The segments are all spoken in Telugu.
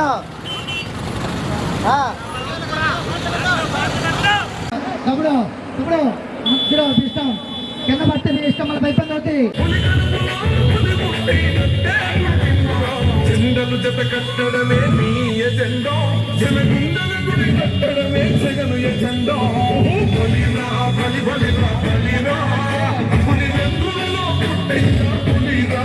తమ్ముడు ఆ. తమ్ముడు తమ్ముడు ఇద్దరు మీ ఇష్టం. కింద పడితే మీ ఇష్టం మళ్ళీ ఇబ్బంది అవుతుంది జెండలు జత కట్టడమే నీ ఎజెండో. జనగుండల గుడి కట్టడమే జగను ఎజెండో. బలిరా బలి బలిరా బలిరా. పులి వెన్నులలో Puttaiah పులిరా?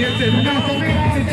siguiente. No, no, no,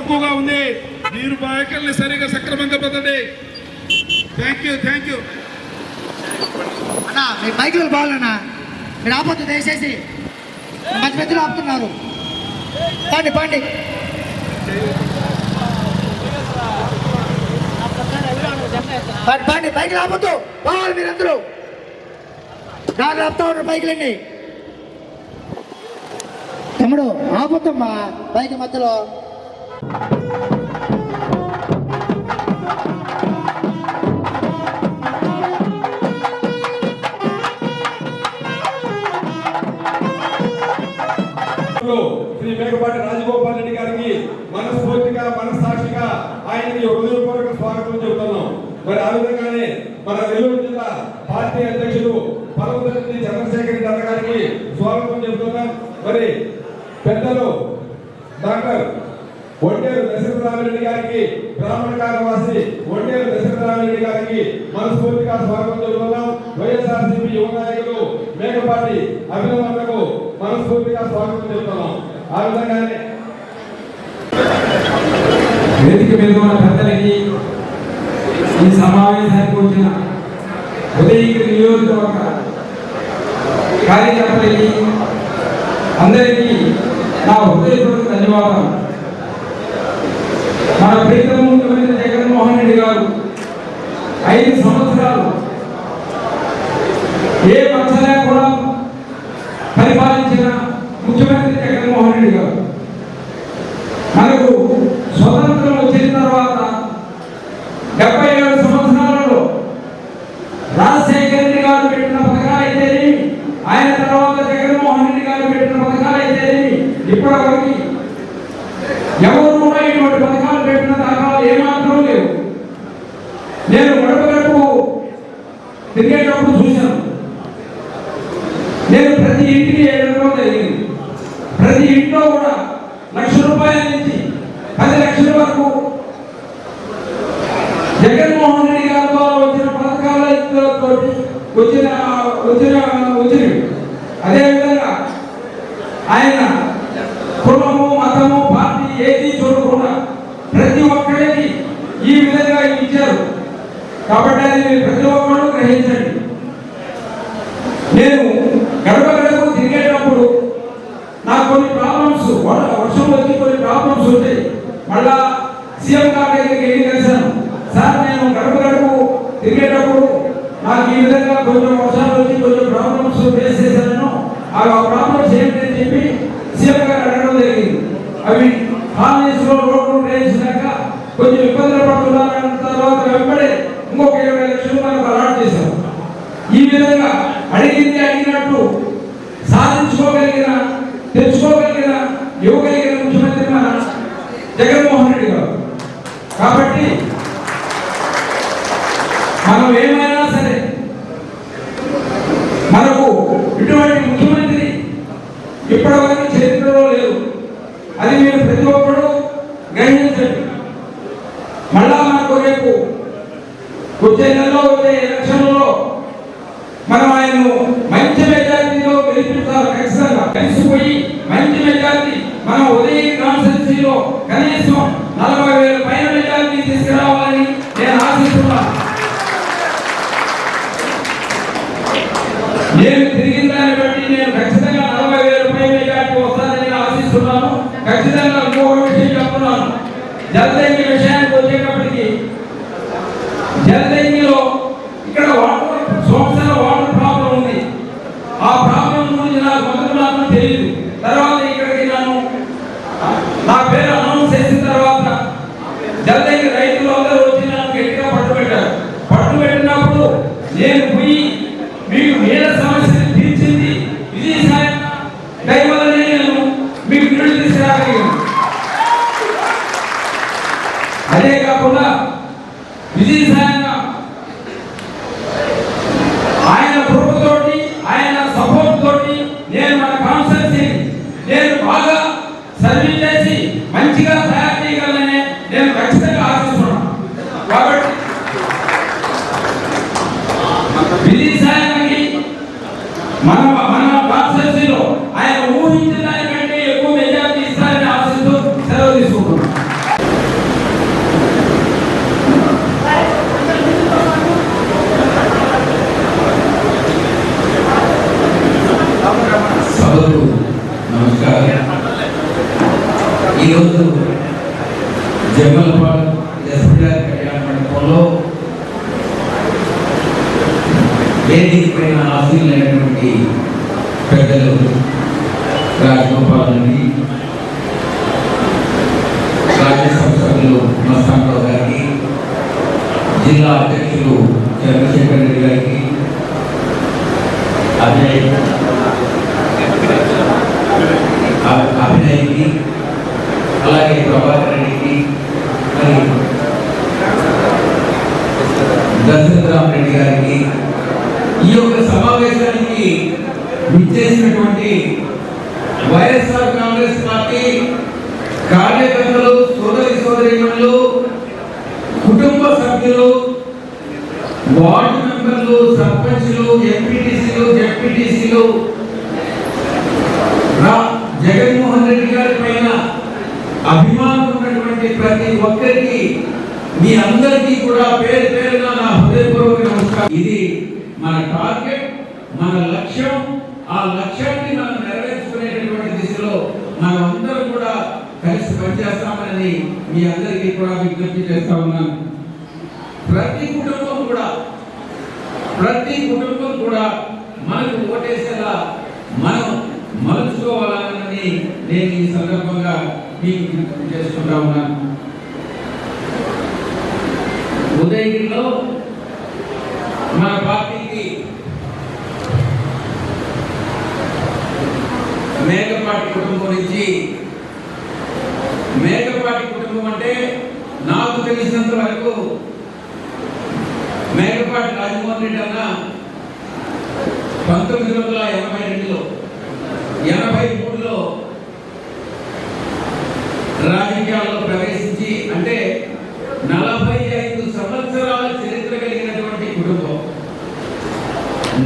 తక్కువగా ఉంది. మీరు బాయకల్ని సరిగా సక్రమంగా పొందండి. థ్యాంక్ యూ థ్యాంక్ యూ అన్నా మీ బైకులు బాగున్నా మీరు ఆపొద్దు దయచేసి. మధ్య మధ్యలో ఆపుతున్నారు. పండి పండి. పండి పండి బైకులు ఆపొద్దు. పోవాలి మీరందరూ. నాకు ఆపుతా ఉన్నారు బైకులన్నీ. తమ్ముడు ఆపుతామ్మా బైక్ మధ్యలో. శ్రీ మేకపాటి రాజగోపాల్ రెడ్డి గారికి మనస్ఫూర్తిగా మనస్సాక్షిగా ఆయనకి హృదయపూర్వక స్వాగతం చెబుతున్నాం. మరి ఆ విధంగానే మన నెల్లూరు జిల్లా పార్టీ అధ్యక్షుడు పర్వతరెడ్డి చంద్రశేఖర్ రెడ్డి గారికి స్వాగతం చెబుతున్నాం. మరి దశరథరామిరెడ్డి గారికి మనస్ఫూర్తిగా స్వాగతం చెబుతున్నాం వైఎస్ఆర్సీపీ యువ నాయకులు మేకపాటి అభినందనకు మనస్ఫూర్తిగా స్వాగతం చెబుతున్నాం ఆ విధంగానే వేదిక మీద ఉన్న పెద్దలకి ఈ సమావేశానికి వచ్చిన ఉదయం నియోజకవర్గ కార్యకర్తలకి అందరికీ నా హృదయపూర్వక ధన్యవాదాలు. మన ప్రీతమ ముఖ్యమంత్రి జగన్మోహన్ రెడ్డి గారు ఐదు సంవత్సరాలు. ఏ పక్ష లేకుండా పరిపాలించిన ముఖ్యమంత్రి జగన్మోహన్ రెడ్డి గారు మనకు స్వతంత్రం వచ్చిన తర్వాత డెబ్బై ఏడు సంవత్సరాలలో రాజశేఖర రెడ్డి గారు పెట్టిన పథకాలు అయితేనేమి ఆయన తర్వాత జగన్మోహన్ రెడ్డి గారు పెట్టిన పథకాలు అయితేనేమి ఇప్పటివరకు ఎవరు కూడా ఇటువంటి పథకాలు పెట్టిన దాఖలాలు ఏమాత్రం లేవు నేను గడప గడపకు తిరిగేటప్పుడు చూశాను నేను ప్రతి ఇంటికి వెళ్ళడం జరిగింది ప్రతి ఇంట్లో కూడా లక్ష రూపాయల నుంచి పది లక్షల వరకు జగన్మోహన్ రెడ్డి గారి ద్వారా వచ్చిన పథకాలతో వచ్చిన వచ్చిన వచ్చినవి అదేవిధంగా ఆయన కులము మతము పార్టీ ఏది చూడకుండా ప్రతి ఒక్కరికి ఈ విధంగా ఇచ్చారు. కాబట్టి అది ప్రతి ఒక్కరు గ్రహించండి నేను గడప గడపకు తిరిగేటప్పుడు నాకు కొన్ని ప్రాబ్లమ్స్ వర్షం వచ్చి కొన్ని ప్రాబ్లమ్స్ ఉంటాయి మళ్ళా సీఎం గారి దగ్గరికి వెళ్ళి కలిశాను. సార్ నేను గడప గడపకు తిరిగేటప్పుడు నాకు ఈ విధంగా కొంచెం వర్షాలు వచ్చి కొంచెం ప్రాబ్లమ్స్ ఫేస్ చేశాను. ఆ ప్రాబ్లమ్స్ ఏంటని చెప్పి సీఎం అవి కాలనీస్లో రోడ్లు వేయించినాక కొంచెం ఇబ్బందులు పడుతున్నారన్న తర్వాత వెంబడే ఇంకొక ఇరవై లక్షలు మనకు అలాట్ చేశారు ఈ విధంగా అడిగింది అడిగినట్టు సాధించుకోగలిగిన తెచ్చుకోగలిగిన ఇవ్వగలిగిన ముఖ్యమంత్రి మన జగన్మోహన్ రెడ్డి గారు కాబట్టి మనం ఏమైనా సరే మనకు ఇటువంటి ముఖ్యమంత్రి ఇప్పటివరకు చరిత్రలో లేదు అది మీరు ప్రతి ఒక్కరు గ్రహించండి మళ్ళా మనకు రేపు వచ్చే నెలలో వచ్చే ఎలక్షన్లో మనం ఆయన్ను మంచి మెజార్టీలో గెలిపిస్తారు ఖచ్చితంగా. కలిసిపోయి మంచి మెజార్టీ మన ఉదయం కాన్స్టిట్యూన్సీలో కనీసం నలభై ఖచ్చితంగా ఇంకొక విషయం చెప్తున్నాను. మన మన కాన్సెన్సీలో ఆయన ఊహించిన దానికంటే ఎక్కువ మెజార్టీ ఇస్తారని ఆశిస్తూ సెలవు తీసుకుంటున్నాను సభకు నమస్కారం. ఈరోజు జమ్మలపాడు ఎస్పీఆర్ కళ్యాణ మండపంలో వేదిక పైన ఆశీలైనటువంటి పెద్దలు రాజగోపాల్ రెడ్డి రాజ్యసభ సభ్యులు మస్తానరావు గారికి జిల్లా అధ్యక్షులు చంద్రశేఖర్ రెడ్డి గారికి అజయ్ అ- అభినయ్కి అలాగే ప్రభాకర్ రెడ్డికి మరి దశరథరామ్ రెడ్డి గారికి ఈ యొక్క సమావేశానికి విచ్చేసినటువంటి వైఎస్ఆర్ కాంగ్రెస్ పార్టీ కార్యకర్తలు సోదరి సోదరిమణులు కుటుంబ సభ్యులు వార్డు మెంబర్లు సర్పంచ్లు ఎంపీటీసీలు జెడ్పీటీసీలు రా జగన్మోహన్ రెడ్డి గారి పైన అభిమానం ఉన్నటువంటి ప్రతి ఒక్కరికి మీ అందరికీ కూడా పేరు పేరున నా హృదయపూర్వక నమస్కారం. ఇది మన టార్గెట్ మన లక్ష్యం ఆ లక్ష్యాన్ని మనం నెరవేర్చుకునేటటువంటి దిశలో మనం అందరం కూడా కలిసి పనిచేస్తామని మీ అందరికీ కూడా విజ్ఞప్తి చేస్తా ఉన్నాను. ప్రతి కుటుంబం కూడా ప్రతి కుటుంబం కూడా మనకు ఓటేసేలా మనం మలుచుకోవాలని నేను ఈ సందర్భంగా మీకు విజ్ఞప్తి చేసుకుంటా ఉన్నాను. ఉదయగిరిలో మన పార్టీకి మేకపాటి కుటుంబం నుంచి మేకపాటి కుటుంబం అంటే నాకు తెలిసినంత వరకు మేకపాటి రాజమోహన్ రెడ్డి అన్న పంతొమ్మిది వందల ఎనభై రెండులో ఎనభై మూడులో రాజకీయాల్లో ప్రవేశించి అంటే నలభై ఐదు సంవత్సరాల చరిత్ర కలిగినటువంటి కుటుంబం.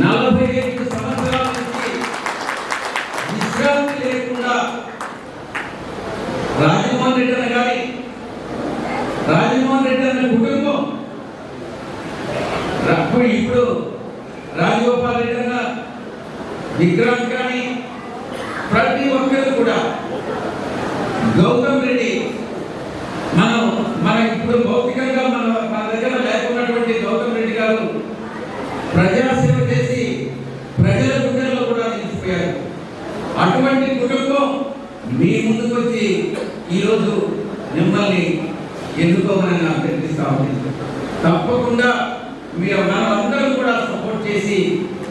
నలభై ఐదు సంవత్సరాల నుంచి విశ్రాంతి లేకుండా రాజమోహన్ రెడ్డి అన్న గారి రాజమోహన్ రెడ్డి అన్న కుటుంబం ఇప్పుడు ఇప్పుడు రాజగోపాల్ రెడ్డి అన్న విక్రాంత్ కానీ ప్రతి ఒక్కరు కూడా గౌతమ్ రెడ్డి. మనం మన ఇప్పుడు భౌతికంగా మన మన దగ్గర లేకున్నటువంటి గౌతమ్ రెడ్డి గారు ప్రజాసేవ చేసి ప్రజల గుండెల్లో కూడా నిలిచిపోయారు. అటువంటి కుటుంబం మీ ముందుకు వచ్చి ఈరోజు మిమ్మల్ని ఎన్నుకోమని అభ్యర్థిస్తా ఉంది. తప్పకుండా మీరు మనందరం కూడా సపోర్ట్ చేసి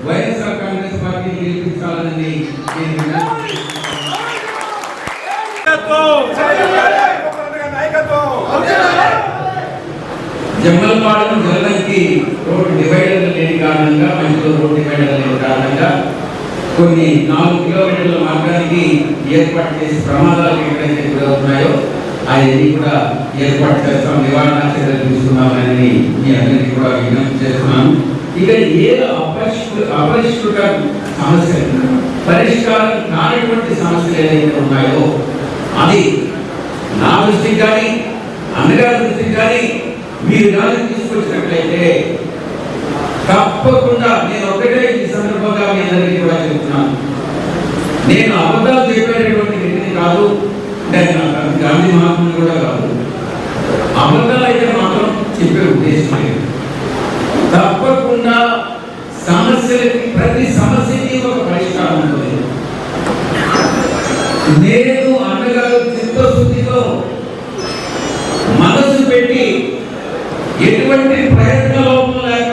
వైఎస్ఆర్ కాంగ్రెస్ పార్టీని గెలిపించాలని నేను జమ్మలపాడు జల్లంకి రోడ్డు డివైడర్ లేని కారణంగా మంచి రోడ్డు డివైడర్ లేని కారణంగా కొన్ని నాలుగు కిలోమీటర్ల మార్గానికి ఏర్పాటు చేసే ప్రమాదాలు ఎక్కడైతే గురవుతున్నాయో అవన్నీ కూడా ఏర్పాటు చేస్తాం నివారణ చర్యలు తీసుకున్నామని మీ అందరికీ కూడా విజ్ఞప్తి చేస్తున్నాను. ఇక ఏదో అపరిష్కృ అపరిష్కృత సమస్యలు పరిష్కారం కానటువంటి సమస్యలు ఏదైతే ఉన్నాయో అది నా దృష్టికి కానీ అన్నగారి దృష్టికి కానీ మీరు కానీ తీసుకొచ్చినట్లయితే తప్పకుండా నేను ఒకటే ఈ సందర్భంగా మీ అందరికీ కూడా చెప్తున్నాను. నేను అబద్ధాలు చెప్పేటటువంటి వ్యక్తిని కాదు అంటే గాంధీ మహాత్ములు కూడా కాదు. అబద్ధాలు అయితే మాత్రం చెప్పే ఉద్దేశం లేదు. తప్పకుండా సమస్యలకి ప్రతి సమస్యకి ఒక పరిష్కారం ఉంటుంది. నేను చిత్తశుద్ధితో మనసు పెట్టి ఎటువంటి ప్రయత్న లోపం లేక